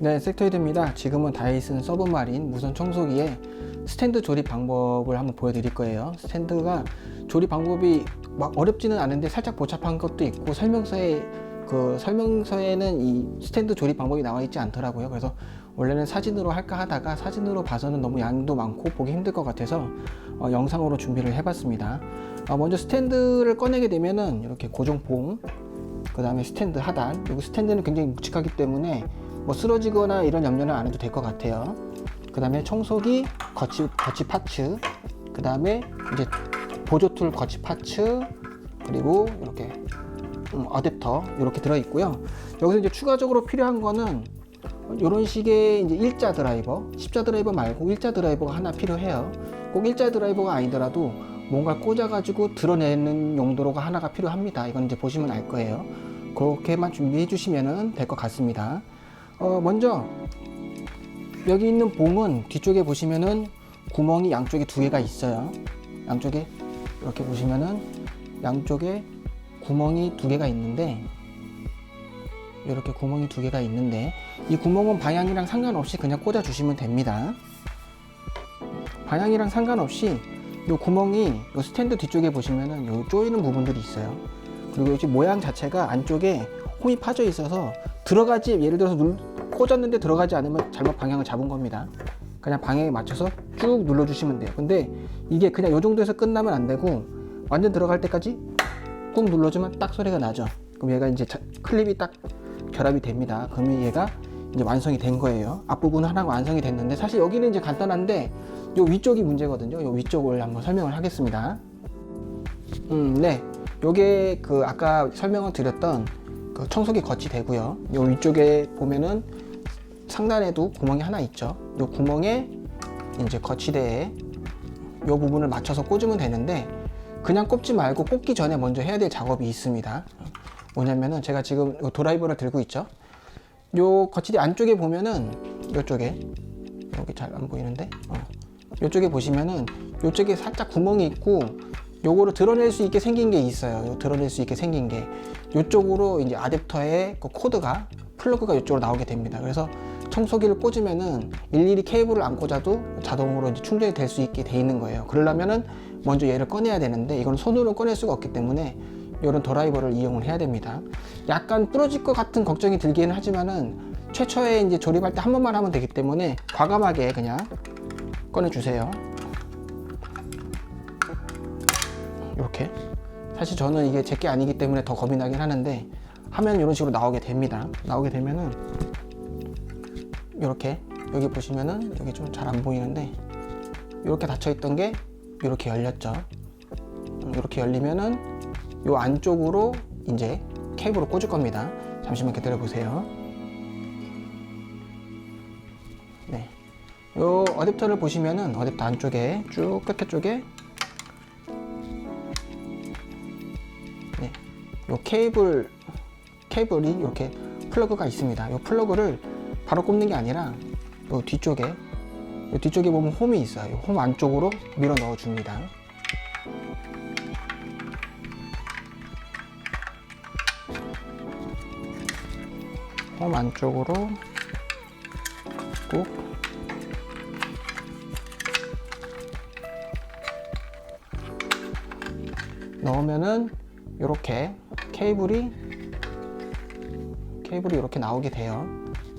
네, 섹터이드입니다. 지금은 다이슨 서브마린 무선 청소기의 스탠드 조립 방법을 한번 보여드릴 거예요. 스탠드가 조립 방법이 막 어렵지는 않은데 살짝 복잡한 것도 있고 설명서에 그 설명서에는 이 스탠드 조립 방법이 나와 있지 않더라고요. 그래서 원래는 사진으로 할까 하다가 사진으로 봐서는 너무 양도 많고 보기 힘들 것 같아서 어, 영상으로 준비를 해봤습니다. 어, 먼저 스탠드를 꺼내게 되면은 이렇게 고정봉, 그 다음에 스탠드 하단. 그리고 스탠드는 굉장히 묵직하기 때문에 뭐 쓰러지거나 이런 염려는 안 해도 될 것 같아요. 그 다음에 청소기 거치, 거치 파츠, 그 다음에 이제 보조 툴 거치 파츠, 그리고 이렇게 음, 어댑터 이렇게 들어 있고요. 여기서 이제 추가적으로 필요한 거는 이런 식의 이제 일자 드라이버, 십자 드라이버 말고 일자 드라이버가 하나 필요해요. 꼭 일자 드라이버가 아니더라도 뭔가 꽂아가지고 드러내는 용도로가 하나가 필요합니다. 이건 이제 보시면 알 거예요. 그렇게만 준비해 주시면 될 것 같습니다. 어, 먼저 여기 있는 봉은 뒤쪽에 보시면은 구멍이 양쪽에 두 개가 있어요. 양쪽에 이렇게 보시면은 양쪽에 구멍이 두 개가 있는데 이렇게 구멍이 두 개가 있는데 이 구멍은 방향이랑 상관없이 그냥 꽂아 주시면 됩니다. 방향이랑 상관없이 이 구멍이 이 스탠드 뒤쪽에 보시면은 요 조이는 부분들이 있어요. 그리고 이 모양 자체가 안쪽에 홈이 파져 있어서 들어가지 예를 들어서 눌, 꽂았는데 들어가지 않으면 잘못 방향을 잡은 겁니다. 그냥 방향에 맞춰서 쭉 눌러 주시면 돼요. 근데 이게 그냥 요 정도에서 끝나면 안 되고 완전 들어갈 때까지 꾹 눌러주면 딱 소리가 나죠. 그럼 얘가 이제 자- 클립이 딱 결합이 됩니다. 그러면 얘가 이제 완성이 된 거예요. 앞부분은 하나가 완성이 됐는데 사실 여기는 이제 간단한데 요 위쪽이 문제거든요. 요 위쪽을 한번 설명을 하겠습니다. 음, 네. 요게 그 아까 설명을 드렸던 그 청소기 거치 되고요. 요 위쪽에 보면은 상단에도 구멍이 하나 있죠. 요 구멍에 이제 거치대에 요 부분을 맞춰서 꽂으면 되는데 그냥 꼽지 말고 꽂기 전에 먼저 해야 될 작업이 있습니다. 뭐냐면은 제가 지금 요 드라이버를 들고 있죠. 요 거치대 안쪽에 보면은 요쪽에 여기 잘 안 보이는데 어. 요쪽에 보시면은 요쪽에 살짝 구멍이 있고 요거를 드러낼 수 있게 생긴 게 있어요. 요 드러낼 수 있게 생긴 게 요쪽으로 이제 아댑터의 그 코드가 플러그가 이쪽으로 나오게 됩니다. 그래서 청소기를 꽂으면은 일일이 케이블을 안 꽂아도 자동으로 이제 충전이 될 수 있게 돼 있는 거예요. 그러려면은 먼저 얘를 꺼내야 되는데 이건 손으로 꺼낼 수가 없기 때문에 이런 드라이버를 이용을 해야 됩니다. 약간 부러질 것 같은 걱정이 들기는 하지만은 최초에 이제 조립할 때 한 번만 하면 되기 때문에 과감하게 그냥 꺼내 주세요. 이렇게 사실 저는 이게 제 게 아니기 때문에 더 겁이 나긴 하는데 하면 이런 식으로 나오게 됩니다 나오게 되면은 이렇게 여기 보시면은 여기 좀 잘 안 보이는데 이렇게 닫혀 있던 게 이렇게 열렸죠 이렇게 열리면은 이 안쪽으로 이제 케이블을 꽂을 겁니다 잠시만 기다려 보세요 네. 요 어댑터를 보시면은 어댑터 안쪽에 쭉 끝에 쪽에 네, 요 케이블 케이블이 이렇게 플러그가 있습니다. 요 플러그를 바로 꼽는 게 아니라 요 뒤쪽에 요 뒤쪽에 보면 홈이 있어요. 요홈 안쪽으로 밀어 넣어 줍니다. 홈 안쪽으로 꾹 넣으면은 이렇게 케이블이 케이블이 이렇게 나오게 돼요.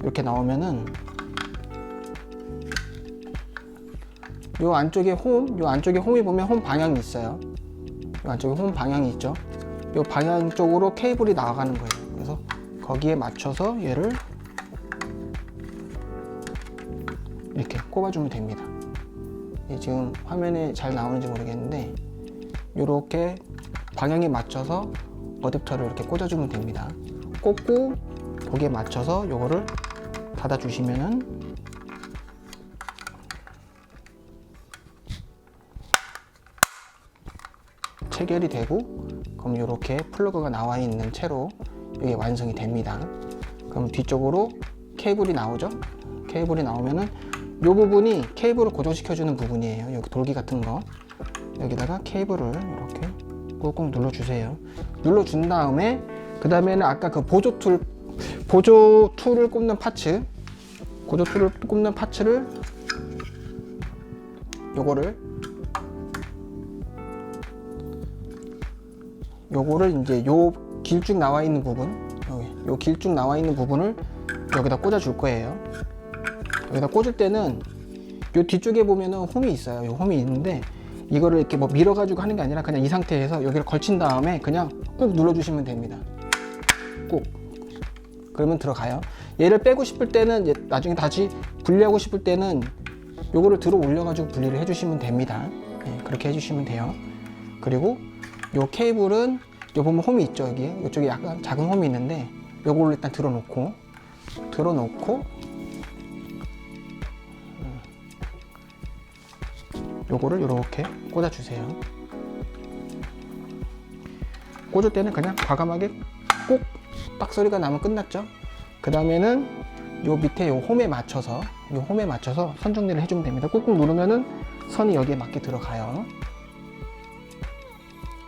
이렇게 나오면은 요 안쪽에 홈, 요 안쪽에 홈이 보면 홈 방향이 있어요. 요 안쪽에 홈 방향이 있죠. 요 방향 쪽으로 케이블이 나가는 거예요. 그래서 거기에 맞춰서 얘를 이렇게 꼽아주면 됩니다. 이 지금 화면에 잘 나오는지 모르겠는데 이렇게 방향에 맞춰서 어댑터를 이렇게 꽂아주면 됩니다. 꽂고 거기에 맞춰서 요거를 닫아 주시면은 체결이 되고 그럼 이렇게 플러그가 나와 있는 채로 이게 완성이 됩니다. 그럼 뒤쪽으로 케이블이 나오죠? 케이블이 나오면은 이 부분이 케이블을 고정시켜 주는 부분이에요. 여기 돌기 같은 거 여기다가 케이블을 이렇게 꾹꾹 눌러 주세요. 눌러 준 다음에 그 다음에는 아까 그 보조 툴 보조 툴을 꼽는 파츠. 고조 툴을 꼽는 파츠를 요거를 요거를 이제 요 길쭉 나와 있는 부분 여기 요 길쭉 나와 있는 부분을 여기다 꽂아 줄 거예요. 여기다 꽂을 때는 요 뒤쪽에 보면은 홈이 있어요. 요 홈이 있는데 이거를 이렇게 뭐 밀어 가지고 하는 게 아니라 그냥 이 상태에서 여기를 걸친 다음에 그냥 꾹 눌러 주시면 됩니다. 꾹 그러면 들어가요. 얘를 빼고 싶을 때는 나중에 다시 분리하고 싶을 때는 요거를 들어 올려 가지고 분리를 해 주시면 됩니다. 네, 그렇게 해 주시면 돼요. 그리고 요 케이블은 요 보면 홈이 있죠 여기 이쪽에 약간 작은 홈이 있는데 요거를 일단 들어 놓고 들어 놓고 요거를 이렇게 꽂아 주세요. 꽂을 때는 그냥 과감하게 꼭딱 소리가 나면 끝났죠 그 다음에는 요 밑에 요 홈에 맞춰서 요 홈에 맞춰서 선 정리를 해주면 됩니다 꾹꾹 누르면은 선이 여기에 맞게 들어가요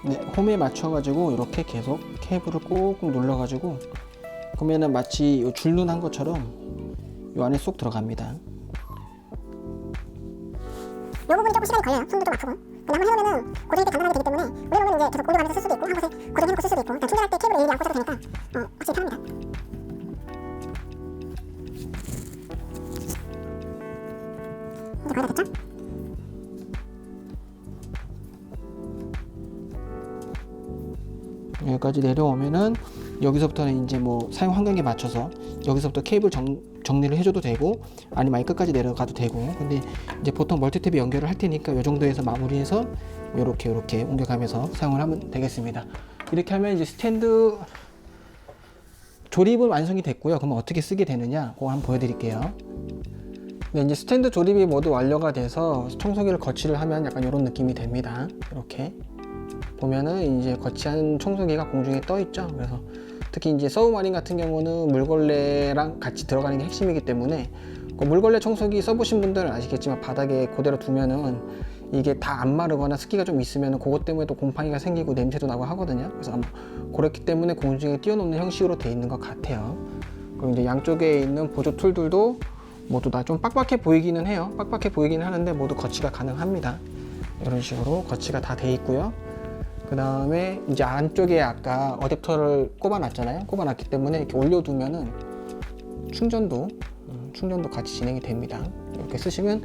네, 홈에 맞춰가지고 이렇게 계속 케이블을 꾹꾹 눌러가지고 그러면은 마치 요 줄눈 한 것처럼 요 안에 쏙 들어갑니다. 이 부분이 조금 시간이 걸려요. 손도 좀 아프고. 근데 한번 해보면은 고정이 때 간단하게 되기 때문에 부분은 이제 계속 올려가면서 쓸 수도 있고 한 곳에 고정해놓고 쓸 수도 있고 그러니까 충전할 때 케이블을 일일이 안 꽂아도 되니까 어, 확실히 편합니다. 이제 거의 다 됐죠? 여기까지 내려오면은 여기서부터는 이제 뭐 사용 환경에 맞춰서 여기서부터 케이블 정, 정리를 해줘도 되고 아니면 아예 끝까지 내려가도 되고. 근데 이제 보통 멀티탭에 연결을 할 테니까 이 정도에서 마무리해서 이렇게 이렇게 옮겨가면서 사용을 하면 되겠습니다. 이렇게 하면 이제 스탠드 조립은 완성이 됐고요. 그러면 어떻게 쓰게 되느냐? 그거 한번 보여드릴게요. 네, 이제 스탠드 조립이 모두 완료가 돼서 청소기를 거치를 하면 약간 이런 느낌이 됩니다. 이렇게. 보면은 이제 거치한 청소기가 공중에 떠 있죠. 그래서 특히 이제 서브마린 같은 경우는 물걸레랑 같이 들어가는 게 핵심이기 때문에 그 물걸레 청소기 써보신 분들은 아시겠지만 바닥에 그대로 두면은 이게 다 안 마르거나 습기가 좀 있으면 그것 때문에 또 곰팡이가 생기고 냄새도 나고 하거든요. 그래서 아마 그렇기 때문에 공중에 띄워놓는 형식으로 돼 있는 것 같아요. 그리고 이제 양쪽에 있는 보조 툴들도 모두 다 좀 빡빡해 보이기는 해요. 빡빡해 보이기는 하는데 모두 거치가 가능합니다. 이런 식으로 거치가 다 돼 있고요. 그 다음에 이제 안쪽에 아까 어댑터를 꼽아놨잖아요. 꼽아놨기 때문에 이렇게 올려두면은 충전도 음, 충전도 같이 진행이 됩니다. 이렇게 쓰시면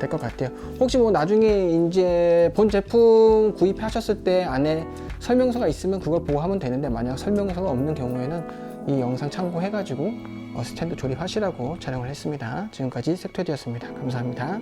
될 것 같아요. 혹시 뭐 나중에 이제 본 제품 구입하셨을 때 안에 설명서가 있으면 그걸 보고 하면 되는데 만약 설명서가 없는 경우에는 이 영상 참고해 가지고 어, 스탠드 조립하시라고 촬영을 했습니다. 지금까지 섹터디였습니다. 감사합니다.